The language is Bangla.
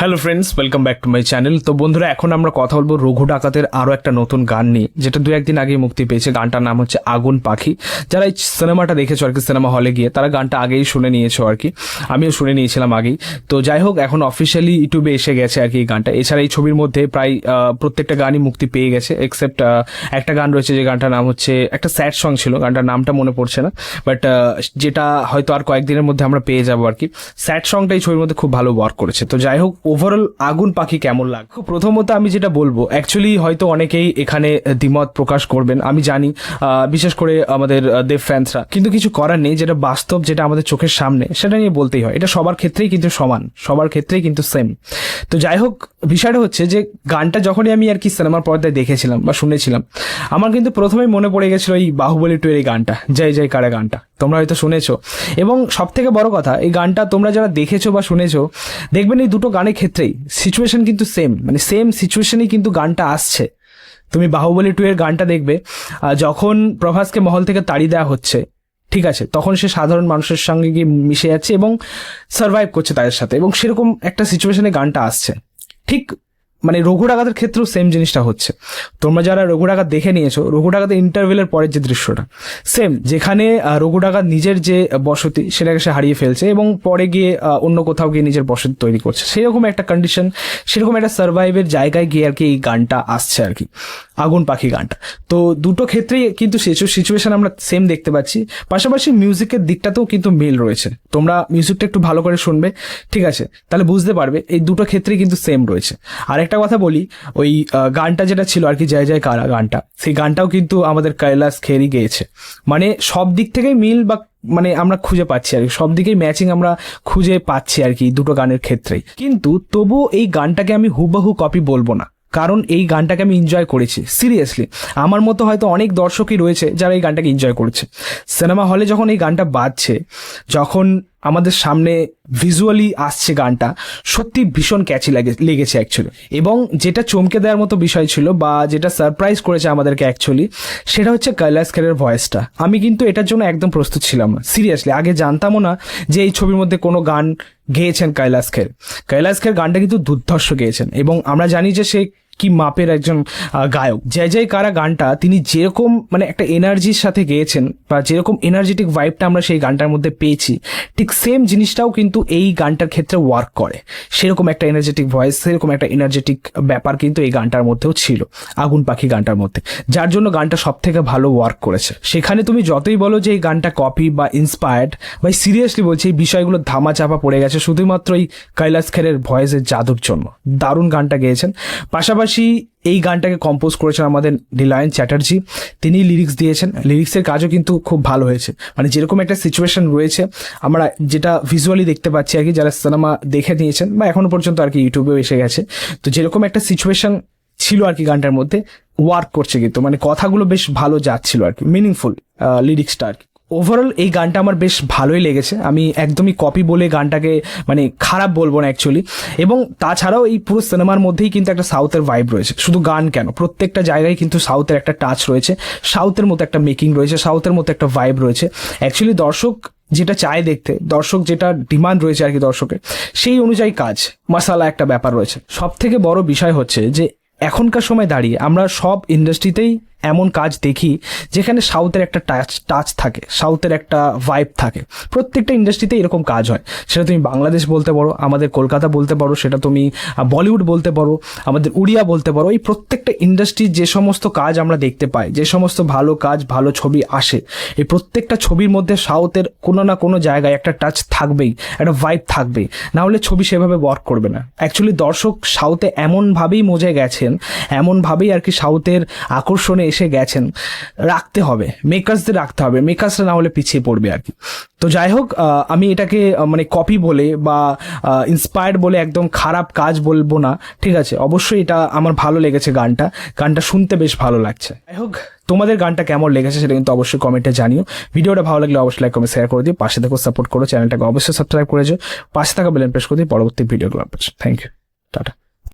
Hello friends welcome back to my channel তো বন্ধুরা, এখন আমরা কথা বলব রঘু ডাকাতের আরও একটা নতুন গান নিয়ে, যেটা দু একদিন আগে মুক্তি পেয়েছে। গানটার নাম হচ্ছে আগুন পাখি। যারা এই সিনেমাটা দেখেছ আর কি, সিনেমা হলে গিয়ে, তারা গানটা আগেই শুনে নিয়েছো আর কি। আমিও শুনে নিয়েছিলাম আগেই। তো যাই হোক, এখন অফিসিয়ালি ইউটিউবে এসে গেছে আর কি এই গানটা। এছাড়া এই ছবির মধ্যে প্রায় প্রত্যেকটা গানই মুক্তি পেয়ে গেছে এক্সেপ্ট একটা গান রয়েছে যে গানটার নাম হচ্ছে, একটা স্যাড সং ছিল, গানটার নামটা মনে পড়ছে না। বাট যেটা হয়তো আর কয়েকদিনের মধ্যে আমরা পেয়ে যাব আর কি। স্যাড সংটা এই ছবির মধ্যে খুব ভালো ওয়ার্ক করেছে। তো যাই হোক ওভারঅল আগুন পাখি কেমন লাগে? প্রথমত আমি যেটা বলব অ্যাকচুয়ালি হয়তো অনেকেই এখানে দ্বিমত প্রকাশ করবেন, আমি জানি বিশেষ করে আমাদের দেব ফ্যান্সরা কিন্তু কিছু করার নেই, যেটা বাস্তব, যেটা আমাদের চোখের সামনে, সেটা নিয়ে বলতেই হয়। এটা সবার ক্ষেত্রেই কিন্তু সমান, সবার ক্ষেত্রেই কিন্তু সেম তো যাই হোক, বিষয়টা হচ্ছে যে, গানটা যখনই আমি আর কি সিনেমার পর্দায় দেখেছিলাম বা শুনেছিলাম, আমার কিন্তু প্রথমেই মনে পড়ে গেছিল এই বাহুবলী টু এর এই গানটা, জয় জয় কারা গানটা। তোমরা হয়তো শুনেছো। এবং সব থেকে বড় কথা, এই গানটা তোমরা যারা দেখেছ বা শুনেছো, দেখবেন এই দুটো গানের ক্ষেত্রেই সিচুয়েশন কিন্তু সেম মানে সেম সিচুয়েশনেই কিন্তু গানটা আসছে। তুমি বাহুবলী টু এর গানটা দেখবে যখন প্রভাসকে মহল থেকে তাড়ি দেওয়া হচ্ছে, ঠিক আছে, তখন সে সাধারণ মানুষের সঙ্গে গিয়ে মিশে যাচ্ছে এবং সার্ভাইভ করছে তাদের সাথে, এবং সেরকম একটা সিচুয়েশনে গানটা আসছে। ঠিক মানে রঘু ডাকাতের ক্ষেত্রেও সেম জিনিসটা হচ্ছে। তোমরা যারা রঘু ডাকাত দেখে নিয়েছো রঘু ডাকাতের ইন্টারভেলের পরের যে দৃশ্যটা সেম যেখানে রঘু ডাকাত নিজের যে বসতি, সেটাকে সে হারিয়ে ফেলছে এবং পরে গিয়ে অন্য কোথাও গিয়ে নিজের বসতি তৈরি করছে। সেরকম একটা কন্ডিশন সেরকম একটা সার্ভাইভের জায়গায় গিয়ে আর কি এই গানটা আসছে আর কি, আগুন পাখি গানটা। তো দুটো ক্ষেত্রেই কিন্তু সিচুয়েশন আমরা সেম দেখতে পাচ্ছি। পাশাপাশি মিউজিকের দিকটাতেও কিন্তু মিল রয়েছে। তোমরা মিউজিকটা একটু ভালো করে শুনবে, ঠিক আছে? তাহলে বুঝতে পারবে, এই দুটো ক্ষেত্রেই কিন্তু সেম রয়েছে। আর একটা কথা বলি, ওই গানটা যেটা ছিল আর কি, জয় জয় কারা গানটা, সেই গানটাও কিন্তু আমাদের কৈলাস খেরি গেয়েছে। মানে সব দিক থেকেই মিল বা মানে আমরা খুঁজে পাচ্ছি আর কি, সব দিকেই ম্যাচিং আমরা খুঁজে পাচ্ছি আর কি দুটো গানের ক্ষেত্রেই। কিন্তু তবুও এই গানটাকে আমি হুবহু কপি বলব না, কারণ এই গানটাকে আমি এনজয় করেছি সিরিয়াসলি আমার মতো হয়তো অনেক দর্শকই রয়েছে যারা এই গানটাকে এনজয় করেছে। সিনেমা হলে যখন এই গানটা বাজছে, যখন আমাদের সামনে ভিজুয়ালি আসছে গানটা। সত্যি ভীষণ ক্যাচি লাগে, লেগেছে অ্যাকচুয়ালি এবং যেটা চমকে দেওয়ার মতো বিষয় ছিল বা যেটা সারপ্রাইজ করেছে আমাদেরকে অ্যাকচুয়ালি সেটা হচ্ছে কৈলাস খেরের ভয়েসটা আমি কিন্তু এটার জন্য একদম প্রস্তুত ছিলাম। না সিরিয়াসলি আগে জানতামও না যে এই ছবির মধ্যে কোনো গান গেয়েছেন কৈলাস খের কৈলাস খের গানটা কিন্তু দুর্ধর্ষ গেয়েছেন এবং আমরা জানি যে সে কি মাপের একজন গায়ক। জয় জয় কারা গানটা, তিনি যেরকম মানে একটা এনার্জির সাথে গেয়েছেন বা যেরকম এনার্জেটিক ভাইবটা আমরা সেই গানটার মধ্যে পেয়েছি, ঠিক সেম জিনিসটাও কিন্তু এই গানটার ক্ষেত্রে ওয়ার্ক করে। সেরকম একটা এনার্জেটিক ভয়েস, সেরকম একটা এনার্জেটিক ব্যাপার কিন্তু এই গানটার মধ্যেও ছিল, আগুন পাখি গানটার মধ্যে। যার জন্য গানটা সব থেকে ভালো ওয়ার্ক করেছে। সেখানে তুমি যতই বলো যে এই গানটা কপি বা ইন্সপায়ার্ড বা সিরিয়াসলি বলছি, এই বিষয়গুলো ধামা চাপা পড়ে গেছে শুধুমাত্র এই কৈলাস খেরের ভয়েসের জাদুর জন্য। দারুণ গানটা গেয়েছেন। পাশাপাশি এই গানটাকে কম্পোজ করেছেন আমাদের নীলায়ন চ্যাটার্জি তিনি লিরিক্স দিয়েছেন। লিরিক্সের কাজও কিন্তু খুব ভালো হয়েছে। মানে যেরকম একটা সিচুয়েশন রয়েছে, আমরা যেটা ভিজুয়ালি দেখতে পাচ্ছি আর কি, যারা সিনেমা দেখে নিয়েছেন বা এখনও পর্যন্ত আর কি ইউটিউবেও এসে গেছে, তো যেরকম একটা সিচুয়েশন ছিল আর কি গানটার মধ্যে ওয়ার্ক করছে কিন্তু। মানে কথাগুলো বেশ ভালো যাচ্ছিল আর কি মিনিংফুল লিরিক্সটা আর কি। ওভারঅল এই গানটা আমার বেশ ভালোই লেগেছে। আমি একদমই কপি বলে গানটাকে মানে খারাপ বলব না অ্যাকচুয়ালি এবং তাছাড়াও এই পুরো সিনেমার মধ্যেই কিন্তু একটা সাউথের ভাইব রয়েছে। শুধু গান কেন, প্রত্যেকটা জায়গায় কিন্তু সাউথের একটা টাচ রয়েছে। সাউথের মতো একটা মেকিং রয়েছে সাউথের মতো একটা ভাইব রয়েছে। অ্যাকচুয়ালি দর্শক যেটা চায় দেখতে, দর্শক যেটা ডিমান্ড রয়েছে আর কি দর্শকের, সেই অনুযায়ী কাজ মশালা একটা ব্যাপার রয়েছে। সব থেকে বড় বিষয় হচ্ছে যে, এখনকার সময় দাঁড়িয়ে আমরা সব ইন্ডাস্ট্রিতেই এমন কাজ দেখি যেখানে সাউথের একটা টাচ টাচ থাকে, সাউথের একটা ভাইব থাকে। প্রত্যেকটা ইন্ডাস্ট্রিতে এরকম কাজ হয়। সেটা তুমি বাংলাদেশ বলতে পারো, আমাদের কলকাতা বলতে পারো, সেটা তুমি বলিউড বলতে পারো, আমাদের উড়িয়া বলতে পারো, এই প্রত্যেকটা ইন্ডাস্ট্রির যে সমস্ত কাজ আমরা দেখতে পাই, যে সমস্ত ভালো কাজ, ভালো ছবি আসে, এই প্রত্যেকটা ছবির মধ্যে সাউথের কোনো না কোনো জায়গায় একটা টাচ থাকবেই, একটা ভাইব থাকবেই। না হলে ছবি সেভাবে ওয়ার্ক করবে না। অ্যাকচুয়ালি দর্শক সাউথে এমনভাবেই মজে গেছেন, এমনভাবেই আর কি সাউথের আকর্ষণে এসে গেছেন, রাখতে হবে মেকার্সদের রাখতে হবে মেকার্সরা না হলে পিছিয়ে পড়বে আর কি। তো যাই হোক আমি এটাকে মানে কপি বলে বা ইন্সপায়ার্ড বলে একদম খারাপ কাজ বলব না, ঠিক আছে? অবশ্যই এটা আমার ভালো লেগেছে গানটা গানটা শুনতে বেশ ভালো লাগছে। যাই হোক, তোমাদের গানটা কেমন লেগেছে সেটা কিন্তু অবশ্যই কমেন্টে জানিও। ভিডিওটা ভালো লাগলে অবশ্যই লাইক কমেন্ট শেয়ার করে দিও, পাশে থেকেও সাপোর্ট করো চ্যানেলটাকে অবশ্যই সাবস্ক্রাইব করেছ পাশে থাকা বেলেন প্রেস করে দিও, পরবর্তী ভিডিওগুলো থ্যাংক ইউ টাটা